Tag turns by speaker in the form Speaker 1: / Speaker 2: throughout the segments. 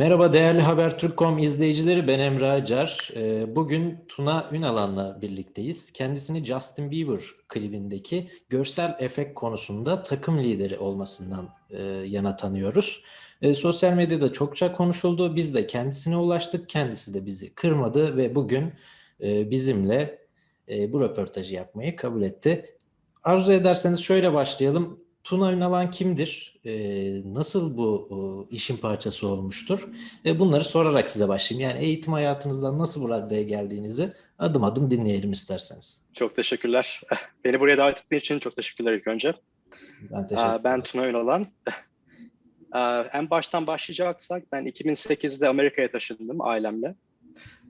Speaker 1: Merhaba değerli Habertürk.com izleyicileri ben Emre Acar. Ee, Bugün Tuna Ünalan'la birlikteyiz. Kendisini Justin Bieber klibindeki görsel efekt konusunda takım lideri olmasından e, yana tanıyoruz. E, Sosyal medyada çokça konuşuldu. Biz de kendisine ulaştık. Kendisi de bizi kırmadı ve bugün e, bizimle bu röportajı yapmayı kabul etti. Arzu ederseniz şöyle başlayalım. Tuna Ünalan kimdir? Ee, nasıl bu e, işin parçası olmuştur? E, bunları sorarak size başlayayım. Yani eğitim hayatınızdan nasıl bu raddeye geldiğinizi adım adım dinleyelim isterseniz.
Speaker 2: Çok teşekkürler. Beni buraya davet ettiğin için çok teşekkürler ilk önce.
Speaker 1: Ben teşekkür
Speaker 2: Aa, Ben Tuna Ünalan. En baştan başlayacaksak ben 2008'de Amerika'ya taşındım ailemle.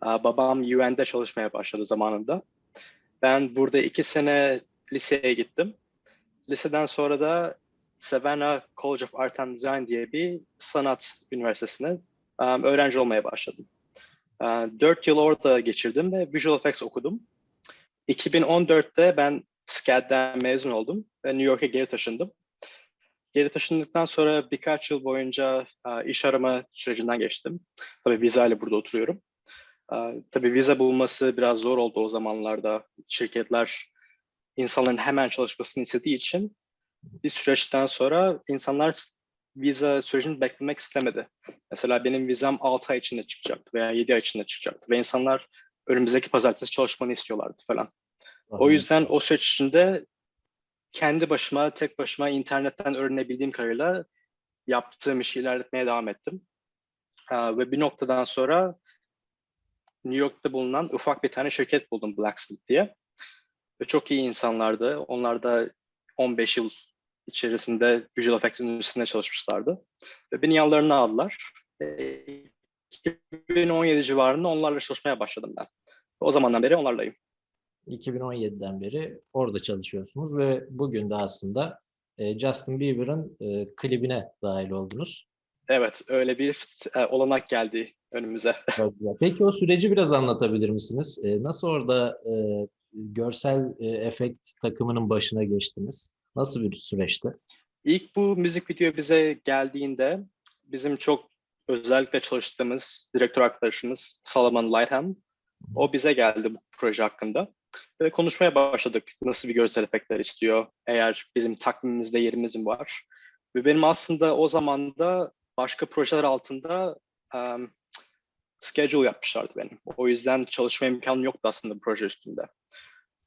Speaker 2: Babam UN'de çalışmaya başladı zamanında. Ben burada iki sene liseye gittim. Liseden sonra da Savannah College of Art and Design diye bir sanat üniversitesine um, öğrenci olmaya başladım. Dört yıl orada geçirdim ve Visual Effects okudum. 2014'te ben SCAD'den mezun oldum ve New York'a geri taşındım. Geri taşındıktan sonra birkaç yıl boyunca e, iş arama sürecinden geçtim. Tabii vizeyle burada oturuyorum. E, Tabii vize bulması biraz zor oldu o zamanlarda. Şirketler insanların hemen çalışmasını istediği için bir süreçten sonra insanlar vize sürecini beklemek istemedi. Mesela benim vizem 6 ay içinde çıkacaktı veya 7 ay içinde çıkacaktı ve insanlar önümüzdeki pazartesi çalışmanı istiyorlardı falan. O yüzden o süreç içinde kendi başıma, tek başıma internetten öğrenebildiğim kadarıyla yaptığım işi ilerletmeye devam ettim. Aa, ve bir noktadan sonra New York'ta bulunan ufak bir tane şirket buldum Blacksmith diye. Ve çok iyi insanlardı. Onlar da 15 yıl içerisinde Visual Effects indüstrisinde çalışmışlardı. Ve beni yanlarına aldılar. Ve 2017 civarında onlarla çalışmaya başladım ben. O zamandan beri onlarlayım.
Speaker 1: 2017'den beri orada çalışıyorsunuz ve bugün de aslında e, Justin Bieber'ın e, klibine dahil oldunuz.
Speaker 2: Evet, öyle bir e, olanak geldi önümüze.
Speaker 1: Peki o süreci biraz anlatabilir misiniz? E, Nasıl orada e, görsel e, efekt takımının başına geçtiniz? Nasıl bir süreçti?
Speaker 2: İlk bu müzik video bize geldiğinde bizim çok özellikle çalıştığımız direktör arkadaşımız Solomon Lightham, o bize geldi bu proje hakkında. Ve konuşmaya başladık. Nasıl bir görsel efektler istiyor? Eğer bizim takvimimizde yerimiz mi var? Ve benim aslında o zaman da başka projeler altında um, schedule yapmışlardı benim. O yüzden çalışma imkanım yoktu aslında proje üstünde.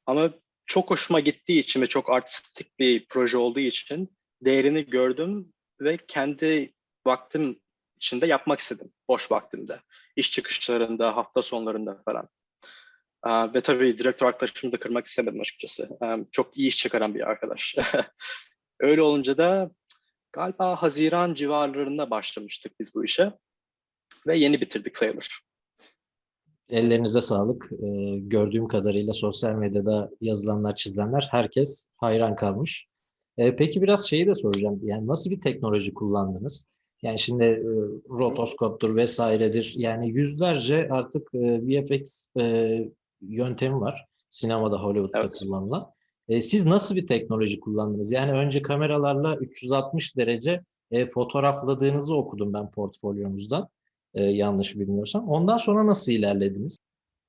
Speaker 2: Ama çok hoşuma gittiği için ve çok artistik bir proje olduğu için değerini gördüm ve kendi vaktim içinde yapmak istedim. Boş vaktimde. İş çıkışlarında, hafta sonlarında falan. Ve tabii direktör arkadaşımı da kırmak istemedim açıkçası. Aa, çok iyi iş çıkaran bir arkadaş. Öyle olunca da galiba Haziran civarlarında başlamıştık biz bu işe. Ve yeni bitirdik sayılır.
Speaker 1: Ellerinize sağlık. E, gördüğüm kadarıyla sosyal medyada yazılanlar, çizilenler herkes hayran kalmış. E, peki biraz şeyi de soracağım. Yani nasıl bir teknoloji kullandınız? Yani şimdi e, rotoskoptur vesairedir. Yani yüzlerce artık e, VFX e, yöntemi var. Sinemada, Hollywood'da
Speaker 2: Evet.
Speaker 1: kullanılan. E, siz nasıl bir teknoloji kullandınız? Yani önce kameralarla 360 derece e, fotoğrafladığınızı okudum ben portfolyonuzdan. E, yanlış bilmiyorsam. Ondan sonra nasıl ilerlediniz?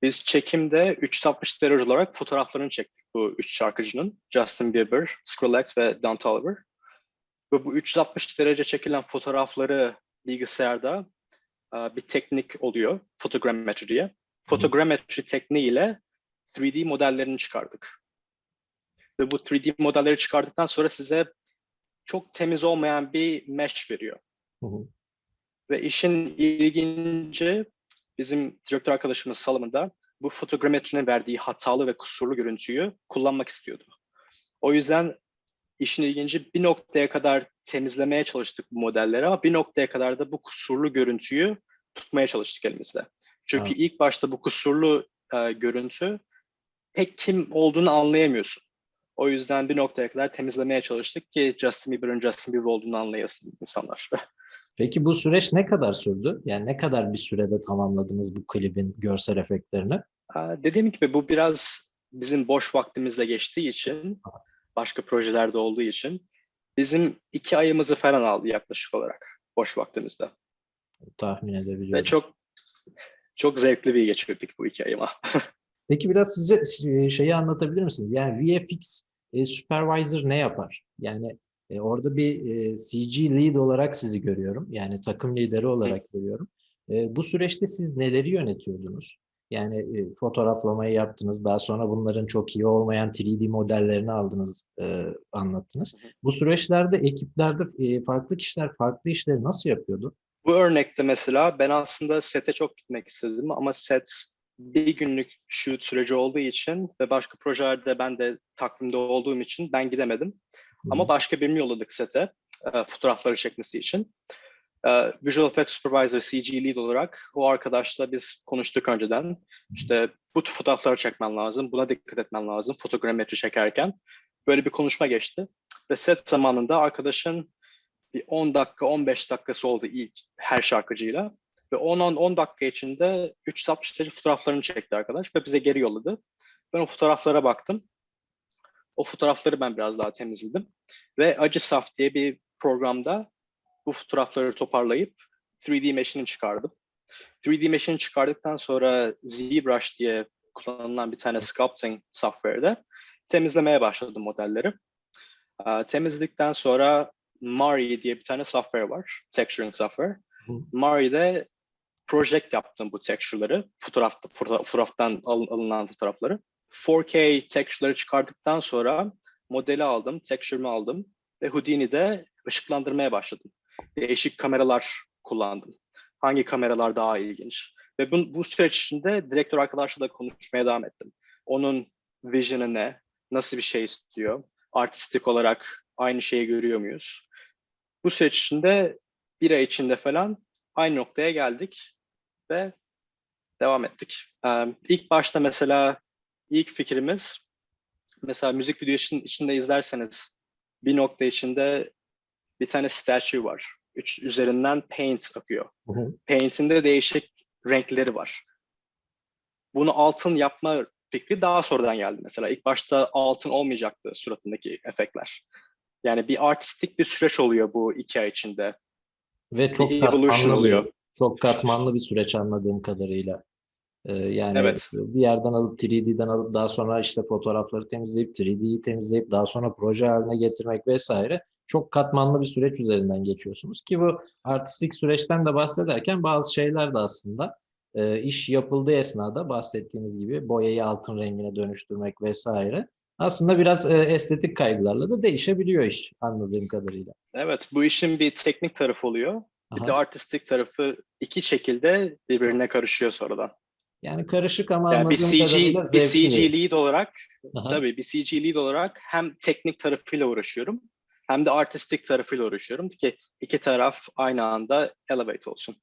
Speaker 2: Biz çekimde 360 derece olarak fotoğraflarını çektik bu üç şarkıcının. Justin Bieber, Skrillex ve Don Toliver. Ve bu 360 derece çekilen fotoğrafları bilgisayarda e, bir teknik oluyor. Fotogrammetri diye. Fotogrammetri tekniğiyle 3D modellerini çıkardık. Ve bu 3D modelleri çıkardıktan sonra size çok temiz olmayan bir mesh veriyor.
Speaker 1: Hı hı.
Speaker 2: Ve işin ilginci bizim direktör arkadaşımız Solomon da bu fotogrammetrinin verdiği hatalı ve kusurlu görüntüyü kullanmak istiyordu. O yüzden işin ilginci bir noktaya kadar temizlemeye çalıştık bu modelleri ama bir noktaya kadar da bu kusurlu görüntüyü tutmaya çalıştık elimizde. Çünkü
Speaker 1: Evet.
Speaker 2: ilk başta bu kusurlu e, görüntü pek kim olduğunu anlayamıyorsun. O yüzden bir noktaya kadar temizlemeye çalıştık ki Justin Bieber'ın Justin Bieber olduğunu anlayasın insanlar.
Speaker 1: Peki bu süreç ne kadar sürdü? Yani ne kadar bir sürede tamamladınız bu klibin görsel efektlerini?
Speaker 2: Dediğim gibi bu biraz bizim boş vaktimizle geçtiği için, başka projelerde olduğu için bizim iki ayımızı falan aldı yaklaşık olarak boş vaktimizde.
Speaker 1: Tahmin edebiliyorum.
Speaker 2: Ve çok çok zevkli bir geçirdik bu iki ayıma.
Speaker 1: Peki biraz sizce e, şeyi anlatabilir misiniz? Yani VFX e, supervisor ne yapar? Yani e, orada bir e, CG lead olarak sizi görüyorum. Yani takım lideri olarak görüyorum. E, bu süreçte siz neleri yönetiyordunuz? Yani e, fotoğraflamayı yaptınız. Daha sonra bunların çok iyi olmayan 3D modellerini aldınız, e, anlattınız.
Speaker 2: Hı hı.
Speaker 1: Bu süreçlerde ekiplerde e, farklı kişiler farklı işleri nasıl yapıyordu?
Speaker 2: Bu örnekte mesela ben aslında sete çok gitmek istedim ama set bir günlük shoot süreci olduğu için ve başka projelerde ben de takvimde olduğum için ben gidemedim. Ama başka birini yolladık sete e, fotoğrafları çekmesi için. E, Visual Effects Supervisor, CG Lead olarak o arkadaşla biz konuştuk önceden. İşte bu tür fotoğrafları çekmen lazım, buna dikkat etmen lazım fotogrametri çekerken. Böyle bir konuşma geçti. Ve set zamanında arkadaşın bir 10 dakika, 15 dakikası oldu ilk her şarkıcıyla. Ve 10-10 dakika içinde 360 derece fotoğraflarını çekti arkadaş ve bize geri yolladı. Ben o fotoğraflara baktım. O fotoğrafları ben biraz daha temizledim. Ve Acısaf diye bir programda bu fotoğrafları toparlayıp 3D Mesh'ini çıkardım. 3D Mesh'ini çıkardıktan sonra ZBrush diye kullanılan bir tane sculpting software'de temizlemeye başladım modelleri. Temizledikten sonra Mari diye bir tane software var. Texturing software. Mari'de project yaptım bu texture'ları. Fotoğraf, foto- fotoğraftan al- alınan fotoğrafları. 4K texture'ları çıkardıktan sonra modeli aldım, texture'ımı aldım ve Houdini'de ışıklandırmaya başladım. Değişik kameralar kullandım. Hangi kameralar daha ilginç? Ve bu, bu süreç içinde direktör arkadaşla da konuşmaya devam ettim. Onun vision'ı ne? Nasıl bir şey istiyor? Artistik olarak aynı şeyi görüyor muyuz? Bu süreç içinde bir ay içinde falan aynı noktaya geldik ve devam ettik. Ee, ilk başta mesela ilk fikrimiz mesela müzik videosunun içinde izlerseniz bir nokta içinde bir tane statue var. Üç, üzerinden paint akıyor.
Speaker 1: Hı hı.
Speaker 2: Paint'in de değişik renkleri var. Bunu altın yapma fikri daha sonradan geldi mesela. İlk başta altın olmayacaktı suratındaki efektler. Yani bir artistik bir süreç oluyor bu iki ay içinde.
Speaker 1: Ve çok
Speaker 2: Bir evolution oluyor.
Speaker 1: çok katmanlı bir süreç anladığım kadarıyla. Ee, yani
Speaker 2: Evet.
Speaker 1: bir yerden alıp 3D'den alıp daha sonra işte fotoğrafları temizleyip 3D'yi temizleyip daha sonra proje haline getirmek vesaire çok katmanlı bir süreç üzerinden geçiyorsunuz ki bu artistik süreçten de bahsederken bazı şeyler de aslında e, iş yapıldığı esnada bahsettiğiniz gibi boyayı altın rengine dönüştürmek vesaire aslında biraz e, estetik kaygılarla da değişebiliyor iş anladığım kadarıyla.
Speaker 2: Evet, bu işin bir teknik tarafı oluyor. Bir
Speaker 1: Aha.
Speaker 2: de artistik tarafı iki şekilde birbirine karışıyor sonradan.
Speaker 1: Yani karışık ama
Speaker 2: Yani bir CG, bir. CG lead olarak,
Speaker 1: Aha.
Speaker 2: tabii bir CG lead olarak hem teknik tarafıyla uğraşıyorum hem de artistik tarafıyla uğraşıyorum ki iki taraf aynı anda elevate olsun.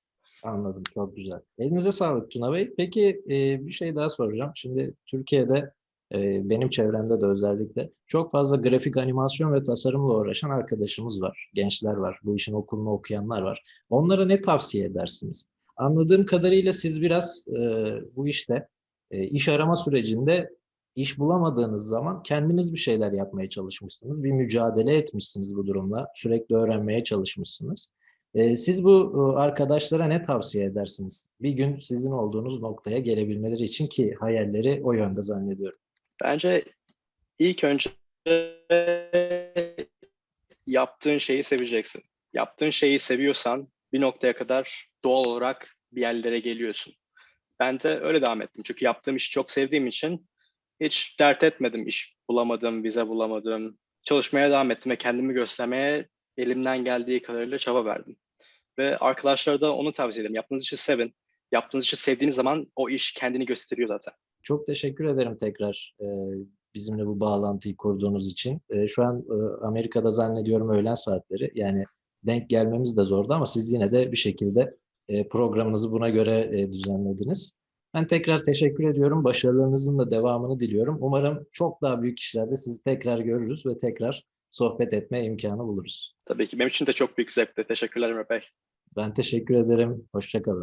Speaker 1: Anladım, çok güzel. Elinize sağlık Tuna Bey. Peki e, bir şey daha soracağım. Şimdi Türkiye'de e, benim çevremde de özellikle çok fazla grafik animasyon ve tasarımla uğraşan arkadaşımız var, gençler var, bu işin okulunu okuyanlar var. Onlara ne tavsiye edersiniz? Anladığım kadarıyla siz biraz e, bu işte e, iş arama sürecinde iş bulamadığınız zaman kendiniz bir şeyler yapmaya çalışmışsınız, bir mücadele etmişsiniz bu durumla, sürekli öğrenmeye çalışmışsınız. Ee, siz bu e, arkadaşlara ne tavsiye edersiniz? Bir gün sizin olduğunuz noktaya gelebilmeleri için ki hayalleri o yönde zannediyorum.
Speaker 2: Bence ilk önce yaptığın şeyi seveceksin. Yaptığın şeyi seviyorsan bir noktaya kadar doğal olarak bir yerlere geliyorsun. Ben de öyle devam ettim. Çünkü yaptığım işi çok sevdiğim için hiç dert etmedim. İş bulamadım, vize bulamadım. Çalışmaya devam ettim ve kendimi göstermeye elimden geldiği kadarıyla çaba verdim. Ve arkadaşlara da onu tavsiye ederim. Yaptığınız işi sevin. Yaptığınız işi sevdiğiniz zaman o iş kendini gösteriyor zaten.
Speaker 1: Çok teşekkür ederim tekrar e, bizimle bu bağlantıyı kurduğunuz için. E, Şu an e, Amerika'da zannediyorum öğlen saatleri. Yani denk gelmemiz de zordu ama siz yine de bir şekilde e, programınızı buna göre e, düzenlediniz. Ben tekrar teşekkür ediyorum. Başarılarınızın da devamını diliyorum. Umarım çok daha büyük işlerde sizi tekrar görürüz ve tekrar sohbet etme imkanı buluruz.
Speaker 2: Tabii ki benim için de çok büyük zevkti. Teşekkürler Emre Bey.
Speaker 1: Ben teşekkür ederim. Hoşça kalın.